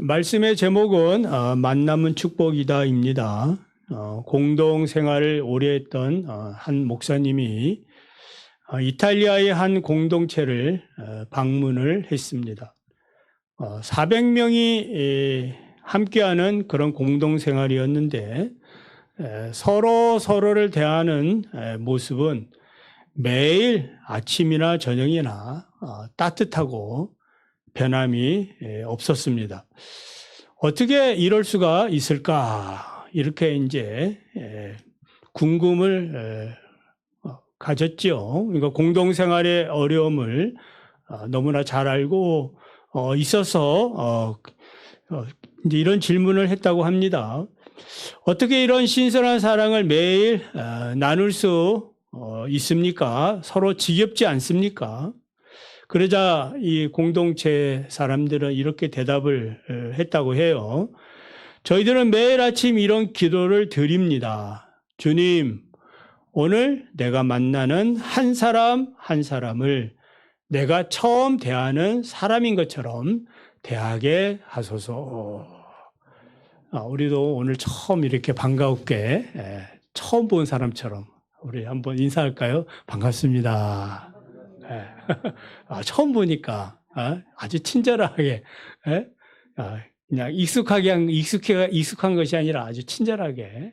말씀의 제목은 어, 만남은 축복이다입니다. 어, 공동 생활을 오래 했던 어, 한 목사님이 어, 이탈리아의 한 공동체를 어, 방문을 했습니다. 어, 400명이 함께하는 그런 공동 생활이었는데 에, 서로 서로를 대하는 에, 모습은 매일 아침이나 저녁이나 어, 따뜻하고 변함이 에, 없었습니다. 어떻게 이럴 수가 있을까? 이렇게 이제 에, 궁금을 에, 어, 가졌죠. 그러니까 공동생활의 어려움을 어, 너무나 잘 알고 어, 있어서 이제 이런 질문을 했다고 합니다. 어떻게 이런 신선한 사랑을 매일 어, 나눌 수 어, 있습니까? 서로 지겹지 않습니까? 그러자 이 공동체 사람들은 이렇게 대답을 어, 했다고 해요. 저희들은 매일 아침 이런 기도를 드립니다. 주님, 오늘 내가 만나는 한 사람 한 사람을 내가 처음 대하는 사람인 것처럼 대하게 하소서. 아, 우리도 오늘 처음 이렇게 반가웠게 예, 처음 본 사람처럼 우리 한번 인사할까요? 반갑습니다. 예. 아, 처음 보니까 아, 아주 친절하게 예? 아, 그냥 익숙하게 한- 익숙해 익숙한 것이 아니라 아주 친절하게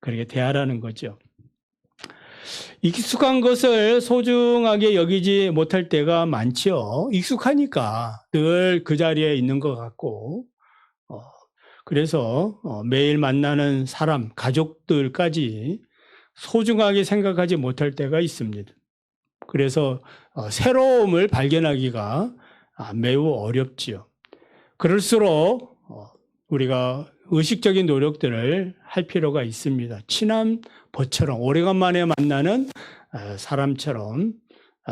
그렇게 대하라는 거죠. 익숙한 것을 소중하게 여기지 못할 때가 많지요. 익숙하니까 늘 그 자리에 있는 것 같고, 어, 그래서 어, 매일 만나는 사람, 가족들까지 소중하게 생각하지 못할 때가 있습니다. 그래서 어, 새로움을 발견하기가 아, 매우 어렵지요. 그럴수록 어, 우리가 의식적인 노력들을 할 필요가 있습니다. 친한 벗처럼 오래간만에 만나는 어, 사람처럼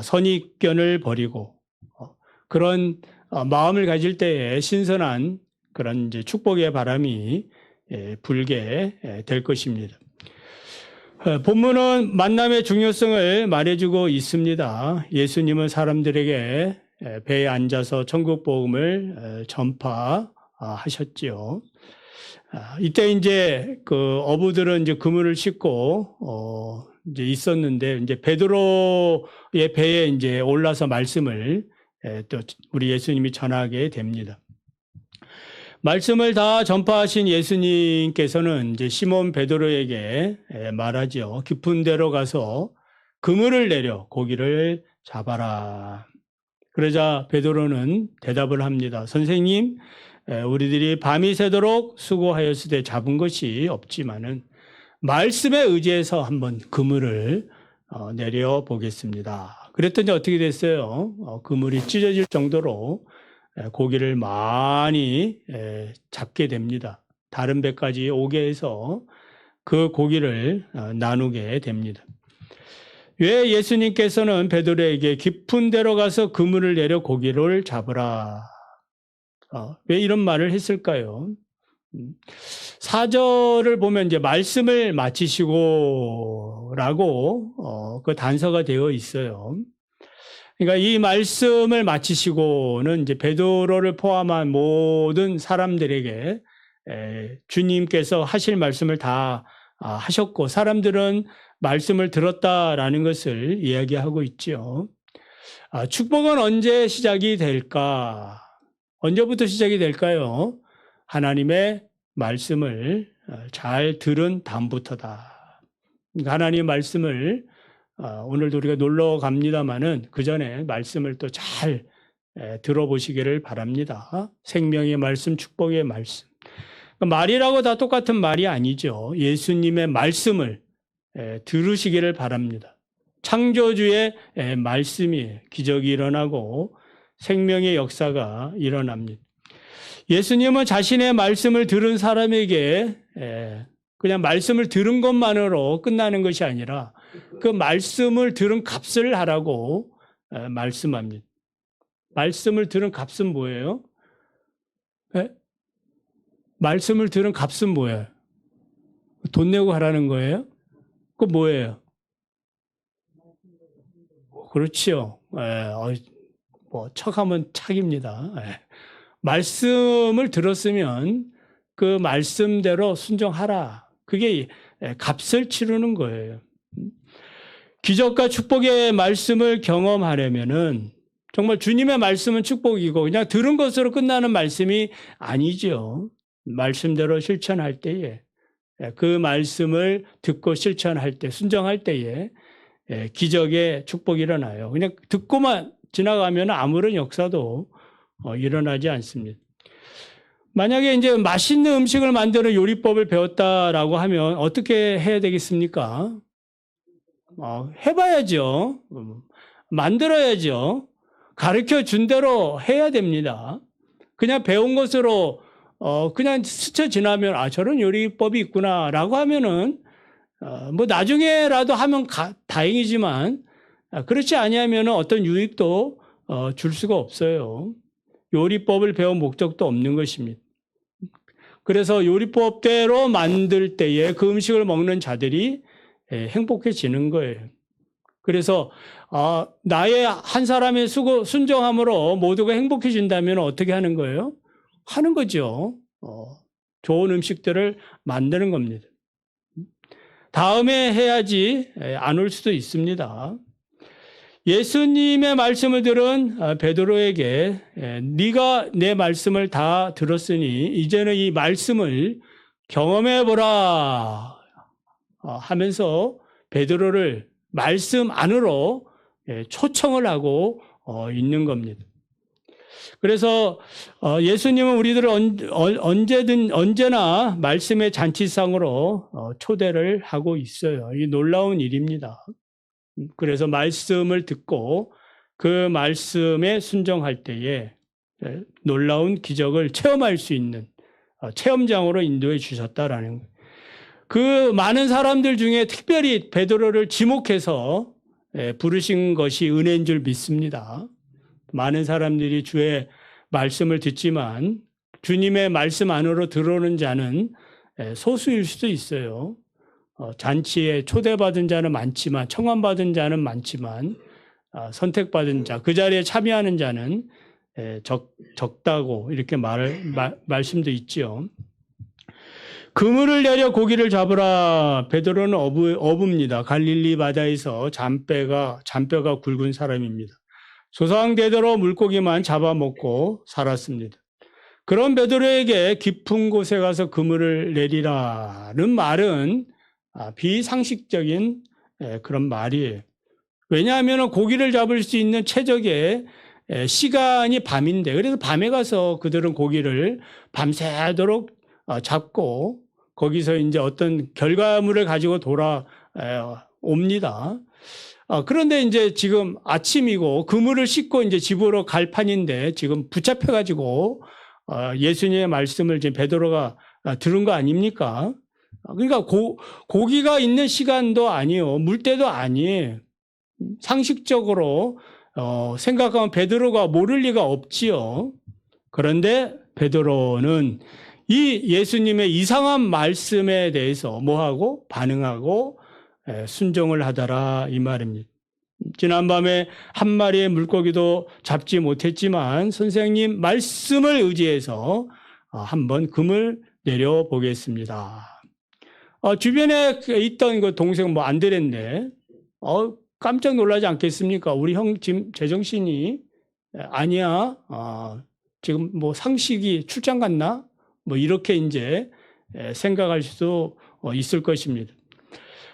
선입견을 버리고 어, 그런 어, 마음을 가질 때에 신선한 그런 이제 축복의 바람이 예, 불게 예, 될 것입니다. 어, 본문은 만남의 중요성을 말해주고 있습니다. 예수님은 사람들에게 예, 배에 앉아서 천국 복음을 어, 전파하셨지요. 아, 이때 이제 그 어부들은 이제 그물을 싣고 어 이제 있었는데 이제 베드로의 배에 이제 올라서 말씀을 에, 또 우리 예수님이 전하게 됩니다. 말씀을 다 전파하신 예수님께서는 이제 시몬 베드로에게 에, 말하지요. 깊은 데로 가서 그물을 내려 고기를 잡아라. 그러자 베드로는 대답을 합니다. 선생님, 에, 우리들이 밤이 새도록 수고하였을 때 잡은 것이 없지만은 말씀에 의지해서 한번 그물을 어, 내려 보겠습니다. 그랬더니 어떻게 됐어요? 어, 그물이 찢어질 정도로 에, 고기를 많이 에, 잡게 됩니다. 다른 배까지 오게 해서 그 고기를 어, 나누게 됩니다. 왜 예수님께서는 베드로에게 깊은 데로 가서 그물을 내려 고기를 잡으라 어, 왜 이런 말을 했을까요? 음, 사절을 보면 이제 말씀을 마치시고 라고 어, 그 단서가 되어 있어요. 그러니까 이 말씀을 마치시고는 이제 베드로를 포함한 모든 사람들에게 에, 주님께서 하실 말씀을 다 아, 하셨고 사람들은 말씀을 들었다라는 것을 이야기하고 있죠. 아, 축복은 언제 시작이 될까? 언제부터 시작이 될까요? 하나님의 말씀을 어, 잘 들은 다음부터다. 그러니까 하나님의 말씀을 어, 오늘도 우리가 놀러 갑니다만은 그 전에 말씀을 또 잘 들어보시기를 바랍니다. 생명의 말씀, 축복의 말씀. 그러니까 말이라고 다 똑같은 말이 아니죠. 예수님의 말씀을 에, 들으시기를 바랍니다. 창조주의 에, 말씀이 기적이 일어나고 생명의 역사가 일어납니다. 예수님은 자신의 말씀을 들은 사람에게 에, 그냥 말씀을 들은 것만으로 끝나는 것이 아니라 그 말씀을 들은 값을 하라고 에, 말씀합니다. 말씀을 들은 값은 뭐예요? 에? 말씀을 들은 값은 뭐예요? 돈 내고 하라는 거예요? 그 뭐예요? 그렇지요. 에, 어, 뭐 척하면 착입니다. 예. 말씀을 들었으면 그 말씀대로 순종하라. 그게 예, 값을 치르는 거예요. 기적과 축복의 말씀을 경험하려면은 정말 주님의 말씀은 축복이고 그냥 들은 것으로 끝나는 말씀이 아니죠. 말씀대로 실천할 때에 예, 그 말씀을 듣고 실천할 때 순종할 때에 예, 기적의 축복이 일어나요. 그냥 듣고만 지나가면 아무런 역사도 어, 일어나지 않습니다. 만약에 이제 맛있는 음식을 만드는 요리법을 배웠다라고 하면 어떻게 해야 되겠습니까? 어, 해봐야죠. 음, 만들어야죠. 가르쳐 준 대로 해야 됩니다. 그냥 배운 것으로 어, 그냥 스쳐 지나면 아 저런 요리법이 있구나라고 하면은 어, 뭐 나중에라도 하면 가, 다행이지만 아, 그렇지 아니하면 어떤 유익도 어, 줄 수가 없어요. 요리법을 배운 목적도 없는 것입니다. 그래서 요리법대로 만들 때에 그 음식을 먹는 자들이 예, 행복해지는 거예요. 그래서 아, 나의 한 사람의 수고 순종함으로 모두가 행복해진다면 어떻게 하는 거예요? 하는 거죠. 어, 좋은 음식들을 만드는 겁니다. 다음에 해야지 예, 안올 수도 있습니다. 예수님의 말씀을 들은 아, 베드로에게 예, 네가 내 말씀을 다 들었으니 이제는 이 말씀을 경험해 보라 어, 하면서 베드로를 말씀 안으로 예, 초청을 하고 어, 있는 겁니다. 그래서 어, 예수님은 우리들을 언제든 언제나 말씀의 잔치상으로 초대를 하고 있어요. 이 놀라운 일입니다. 그래서 말씀을 듣고 그 말씀에 순종할 때에 예, 놀라운 기적을 체험할 수 있는 체험장으로 인도해 주셨다라는 거예요. 그 많은 사람들 중에 특별히 베드로를 지목해서 예, 부르신 것이 은혜인 줄 믿습니다. 많은 사람들이 주의 말씀을 듣지만 주님의 말씀 안으로 들어오는 자는 예, 소수일 수도 있어요. 어, 잔치에 초대받은 자는 많지만 청원받은 자는 많지만 아, 선택받은 자, 그 자리에 참여하는 자는 예, 적, 적다고 이렇게 말, 말씀도 있지요. 그물을 내려 고기를 잡으라. 베드로는 어부, 어부입니다. 갈릴리 바다에서 잔뼈가, 잔뼈가 굵은 사람입니다. 소상되도록 물고기만 잡아먹고 살았습니다. 그런 베드로에게 깊은 곳에 가서 그물을 내리라는 말은 아, 비상식적인 예, 그런 말이에요. 왜냐하면 고기를 잡을 수 있는 최적의 예, 시간이 밤인데, 그래서 밤에 가서 그들은 고기를 밤새도록 어, 잡고 거기서 이제 어떤 결과물을 가지고 돌아옵니다. 어, 그런데 이제 지금 아침이고 그물을 싣고 이제 집으로 갈 판인데 지금 붙잡혀가지고 어, 예수님의 말씀을 지금 베드로가 어, 들은 거 아닙니까? 그러니까 고, 고기가 있는 시간도 아니요, 물때도 아니에요. 상식적으로 어, 생각하면 베드로가 모를 리가 없지요. 그런데 베드로는 이 예수님의 이상한 말씀에 대해서 뭐하고 반응하고 순종을 하더라 이 말입니다. 지난밤에 한 마리의 물고기도 잡지 못했지만 선생님 말씀을 의지해서 어, 한번 금을 내려 보겠습니다. 어, 주변에 있던 그 동생 뭐 안드레인데 어, 깜짝 놀라지 않겠습니까? 우리 형 지금 제정신이 아니야. 어, 지금 뭐 상식이 출장 갔나? 뭐 이렇게 이제 생각할 수도 어, 있을 것입니다.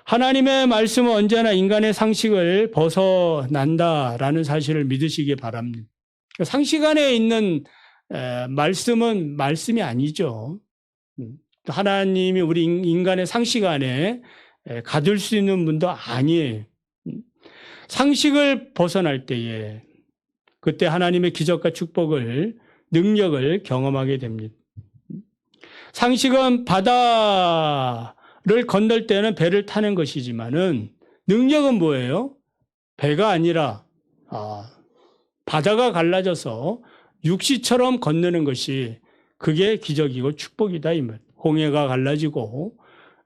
하나님의 말씀은 언제나 인간의 상식을 벗어난다라는 사실을 믿으시기 바랍니다. 상식 안에 있는 말씀은 말씀이 아니죠. 음, 하나님이 우리 인간의 상식 안에 가둘 수 있는 분도 아니에요. 음, 상식을 벗어날 때에 그때 하나님의 기적과 축복을 능력을 경험하게 됩니다. 상식은 바다를 건널 때는 배를 타는 것이지만은 능력은 뭐예요? 배가 아니라 아, 바다가 갈라져서 육시처럼 건너는 것이 그게 기적이고 축복이다 이 말. 홍해가 갈라지고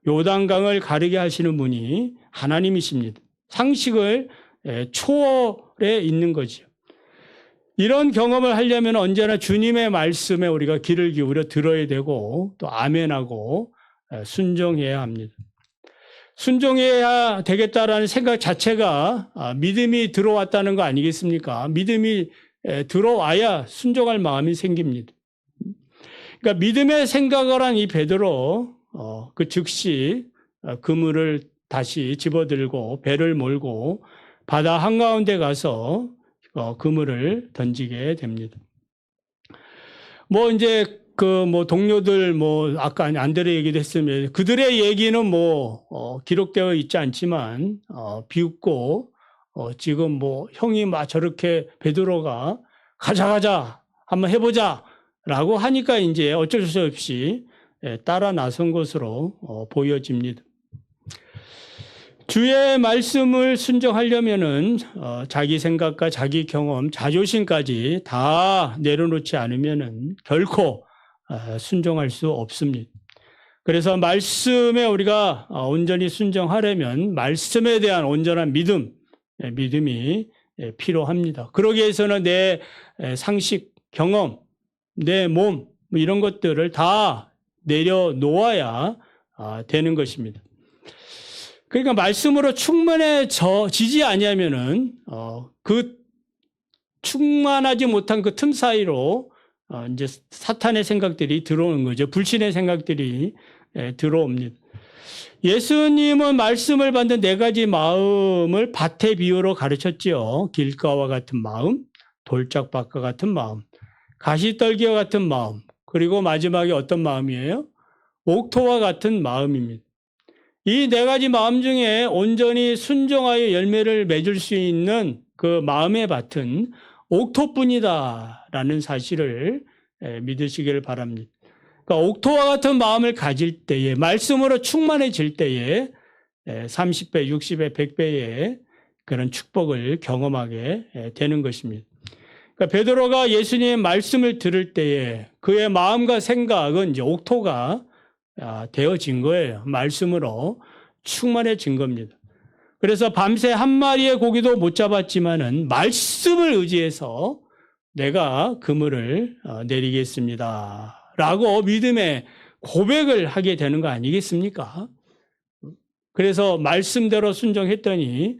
요단강을 가르게 하시는 분이 하나님이십니다. 상식을 초월해 있는 거죠. 이런 경험을 하려면 언제나 주님의 말씀에 우리가 귀를 기울여 들어야 되고 또 아멘하고 에, 순종해야 합니다. 순종해야 되겠다라는 생각 자체가 아, 믿음이 들어왔다는 거 아니겠습니까? 믿음이 에, 들어와야 순종할 마음이 생깁니다. 그러니까 믿음의 생각을 한 이 베드로 어, 그 즉시 어, 그물을 다시 집어들고 배를 몰고 바다 한가운데 가서 어, 그물을 던지게 됩니다. 뭐 이제 그 뭐 동료들 뭐 아까 안드레 얘기도 했으면 그들의 얘기는 뭐 어, 기록되어 있지 않지만 어, 비웃고 어, 지금 뭐 형이 막 저렇게 베드로가 가자 가자 한번 해보자라고 하니까 이제 어쩔 수 없이 예, 따라 나선 것으로 어, 보여집니다. 주의 말씀을 순종하려면은 어, 자기 생각과 자기 경험, 자존심까지 다 내려놓지 않으면은 결코 어, 순종할 수 없습니다. 그래서 말씀에 우리가 어, 온전히 순종하려면 말씀에 대한 온전한 믿음, 예, 믿음이 예, 필요합니다. 그러기 위해서는 내 예, 상식, 경험, 내 몸, 뭐 이런 것들을 다 내려놓아야 아, 되는 것입니다. 그러니까 말씀으로 충만해지지 아니하면은 어, 그 충만하지 못한 그 틈 사이로 어, 이제 사탄의 생각들이 들어오는 거죠. 불신의 생각들이 예, 들어옵니다. 예수님은 말씀을 받는 네 가지 마음을 밭의 비유로 가르쳤지요. 길가와 같은 마음, 돌짝밭과 같은 마음, 가시떨기와 같은 마음, 그리고 마지막에 어떤 마음이에요? 옥토와 같은 마음입니다. 이 네 가지 마음 중에 온전히 순종하여 열매를 맺을 수 있는 그 마음의 밭은 옥토뿐이다라는 사실을 예, 믿으시기를 바랍니다. 그러니까 옥토와 같은 마음을 가질 때에 말씀으로 충만해질 때에 30배, 60배, 100배의 그런 축복을 경험하게 예, 되는 것입니다. 그러니까 베드로가 예수님의 말씀을 들을 때에 그의 마음과 생각은 이제 옥토가 아, 되어진 거예요. 말씀으로 충만해진 겁니다. 그래서 밤새 한 마리의 고기도 못 잡았지만은 말씀을 의지해서 내가 그물을 어, 내리겠습니다. 라고 믿음의 고백을 하게 되는 거 아니겠습니까? 그래서 말씀대로 순종했더니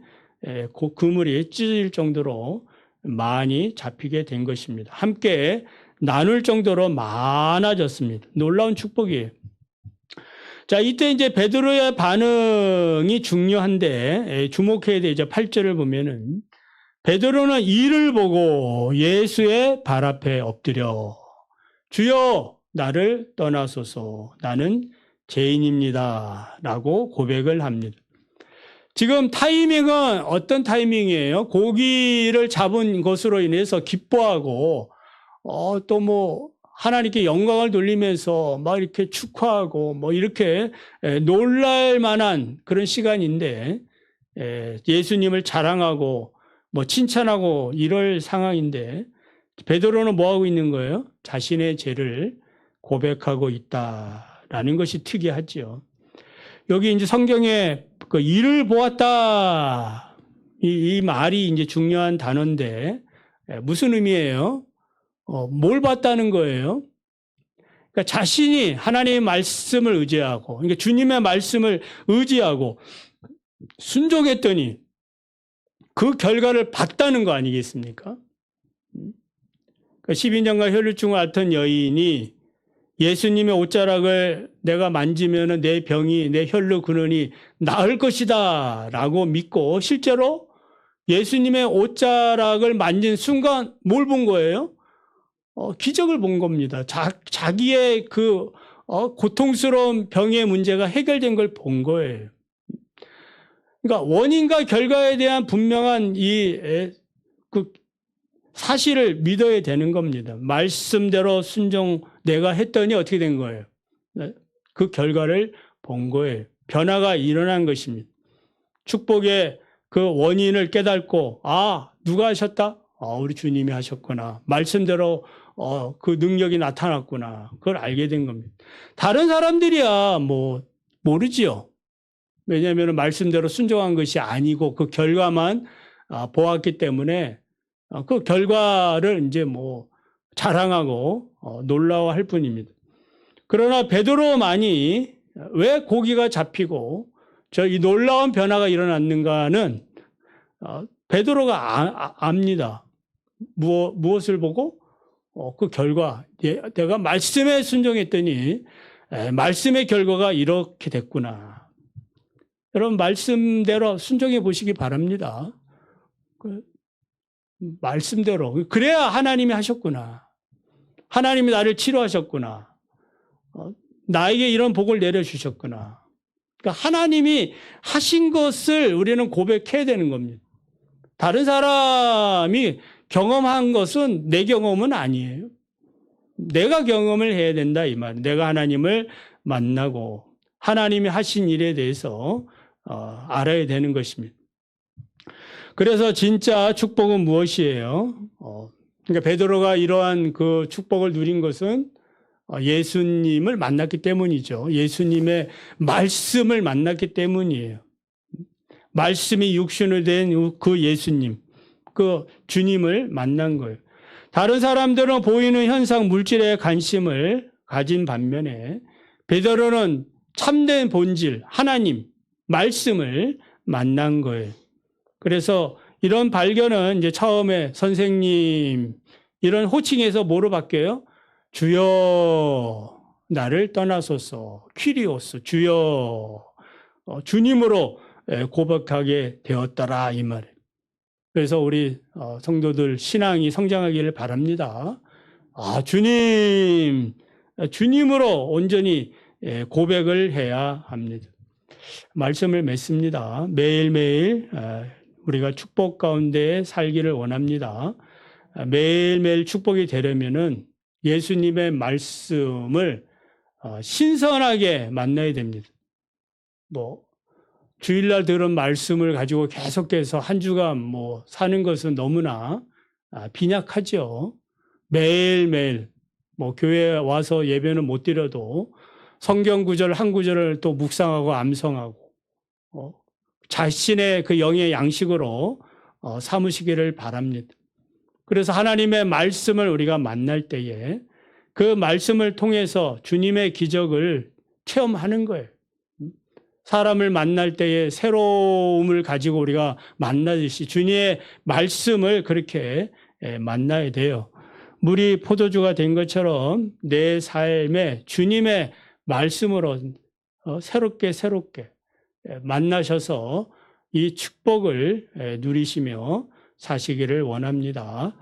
그물이 찢어질 정도로 많이 잡히게 된 것입니다. 함께 나눌 정도로 많아졌습니다. 놀라운 축복이에요. 자, 이때 이제 베드로의 반응이 중요한데 에, 주목해야 되죠. 8절을 보면은 베드로는 이를 보고 예수의 발 앞에 엎드려 주여 나를 떠나소서 나는 죄인입니다. 라고 고백을 합니다. 지금 타이밍은 어떤 타이밍이에요? 고기를 잡은 것으로 인해서 기뻐하고, 어, 또 뭐, 하나님께 영광을 돌리면서 막 이렇게 축하하고 뭐 이렇게 에, 놀랄 만한 그런 시간인데, 에, 예수님을 자랑하고 뭐 칭찬하고 이럴 상황인데, 베드로는 뭐 하고 있는 거예요? 자신의 죄를 고백하고 있다라는 것이 특이하지요. 여기 이제 성경에 그 일을 보았다 이, 이 말이 이제 중요한 단어인데 예, 무슨 의미예요? 어, 뭘 봤다는 거예요? 그러니까 자신이 하나님의 말씀을 의지하고, 그러니까 주님의 말씀을 의지하고 순종했더니 그 결과를 봤다는 거 아니겠습니까? 그러니까 12년간 혈류증을 앓던 여인이 예수님의 옷자락을 내가 만지면 내 병이, 내 혈류 근원이 나을 것이다 라고 믿고 실제로 예수님의 옷자락을 만진 순간 뭘 본 거예요? 어, 기적을 본 겁니다. 자, 자기의 그 어, 고통스러운 병의 문제가 해결된 걸 본 거예요. 그러니까 원인과 결과에 대한 분명한 이 그 사실을 믿어야 되는 겁니다. 말씀대로 순종 내가 했더니 어떻게 된 거예요? 네? 그 결과를 본 거예요. 변화가 일어난 것입니다. 축복의 그 원인을 깨닫고 아 누가 하셨다? 아, 우리 주님이 하셨구나. 말씀대로 어, 그 능력이 나타났구나. 그걸 알게 된 겁니다. 다른 사람들이야 뭐 모르지요. 왜냐하면 말씀대로 순종한 것이 아니고 그 결과만 아, 보았기 때문에 어, 그 결과를 이제 뭐 자랑하고 어, 놀라워할 뿐입니다. 그러나 베드로만이 왜 고기가 잡히고 저 이 놀라운 변화가 일어났는가는 어, 베드로가 아, 압니다. 무엇, 무엇을 보고? 어, 그 결과. 예, 내가 말씀에 순종했더니 에, 말씀의 결과가 이렇게 됐구나. 여러분 말씀대로 순종해 보시기 바랍니다. 그, 말씀대로 그래야 하나님이 하셨구나. 하나님이 나를 치료하셨구나. 어, 나에게 이런 복을 내려주셨구나. 그러니까 하나님이 하신 것을 우리는 고백해야 되는 겁니다. 다른 사람이 경험한 것은 내 경험은 아니에요. 내가 경험을 해야 된다 이 말. 내가 하나님을 만나고 하나님이 하신 일에 대해서 어, 알아야 되는 것입니다. 그래서 진짜 축복은 무엇이에요? 어, 그러니까 베드로가 이러한 그 축복을 누린 것은 어, 예수님을 만났기 때문이죠. 예수님의 말씀을 만났기 때문이에요. 말씀이 육신을 된 그 예수님, 그 주님을 만난 거예요. 다른 사람들은 보이는 현상 물질에 관심을 가진 반면에 베드로는 참된 본질 하나님 말씀을 만난 거예요. 그래서 이런 발견은 이제 처음에 선생님 이런 호칭에서 뭐로 바뀌어요? 주여 나를 떠나소서 퀴리오스 주여 어, 주님으로 예, 고백하게 되었더라 이 말이에요. 그래서 우리 어, 성도들 신앙이 성장하기를 바랍니다. 아 주님 주님으로 온전히 예, 고백을 해야 합니다. 말씀을 맺습니다. 매일매일 아, 우리가 축복 가운데 살기를 원합니다. 아, 매일매일 축복이 되려면은 예수님의 말씀을 어, 신선하게 만나야 됩니다. 뭐 주일날 들은 말씀을 가지고 계속해서 한 주간 뭐 사는 것은 너무나 아, 빈약하죠. 매일매일 뭐 교회에 와서 예배는 못 드려도 성경 구절 한 구절을 또 묵상하고 암송하고 어, 자신의 그 영의 양식으로 어, 삼으시기를 바랍니다. 그래서 하나님의 말씀을 우리가 만날 때에 그 말씀을 통해서 주님의 기적을 체험하는 거예요. 사람을 만날 때에 새로움을 가지고 우리가 만나듯이 주님의 말씀을 그렇게 예, 만나야 돼요. 물이 포도주가 된 것처럼 내 삶에 주님의 말씀으로 어, 새롭게 새롭게 예, 만나셔서 이 축복을 예, 누리시며 사시기를 원합니다.